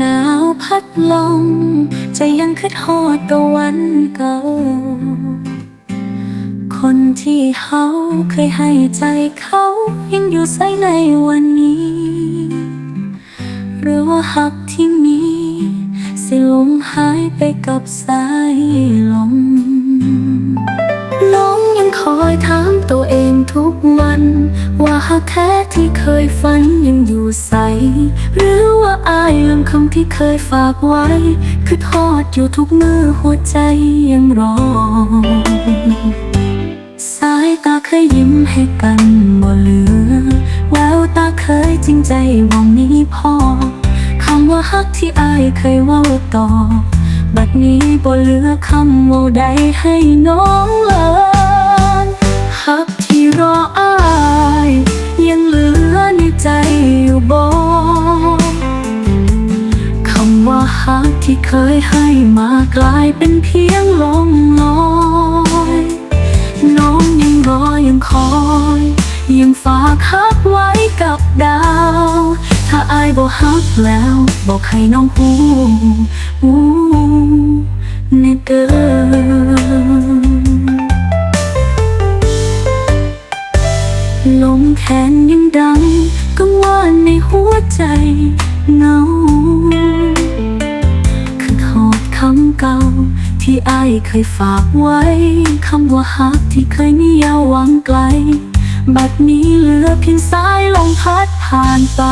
ใจะยังคิดฮอดตะวันเก่า คนที่เขาเคยให้ใจเขายังอยู่ใส่ในวันนี้ หรือว่าหักที่มี สิลมหายไปกับสายลมน้องยังคอยถามตัวเองทุกวัน ว่าหากแท้ที่เคยฝันยังอยู่ใส หรือว่าอายลืมคำที่เคยฝากไว้ คือทอดอยู่ทุกมือหัวใจยังรอ สายตาเคยยิ้มให้กันบ่เหลือ แววตาเคยจริงใจมองนี้พอคำว่าฮักที่อายเคยว่าต่อ บัดนี้บ่เหลือคำเว่าใดให้น้องเลยฮักที่รออายำว่าฮักที่เคยให้มากลายเป็นเพียงลมลอยน้องยังรอยังคอย ยังฝากฮักไว้กับดาว ถ้าอายบอกฮักแล้ว บอกให้น้องหูหูในเด้อลมแขนยังดังกังวานในหัวใจเงา ที่อายเคยฝากไว้ คำว่าฮักที่เคยนิยาวังไกล บัดนี้เหลือเพียงสายลมพัดผ่านไป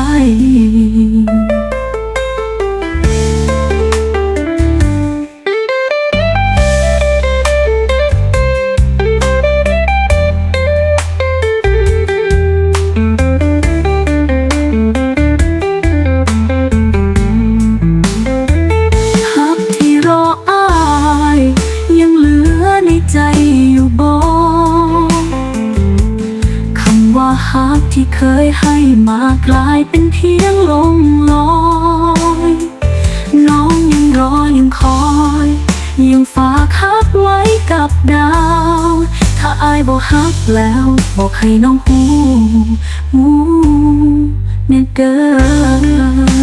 หักที่เคยให้มากลายเป็นเพียงลมลอยน้องยังรอยังคอย ยังฝากฮักไว้กับดาว ถ้าอายบอกฮักแล้ว บอกให้น้องหูหูเน่เกิน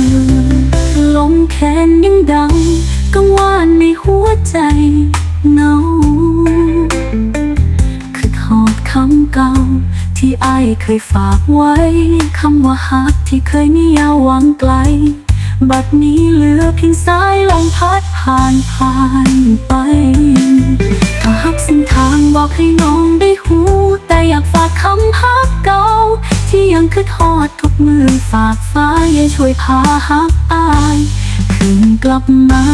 อายเคยฝากไว้ คำว่าฮักที่เคยนิยามหวังไกล บัดนี้เหลือเพียงสายลมพัดผ่านผ่านไป ถ้าฮักเส้นทางบอกให้น้องได้หู แต่อยากฝากคำฮักเก่า ที่ยังคือทอดทุกมือฝากฟ้าอย่าช่วยพาฮักอาย คืนกลับมา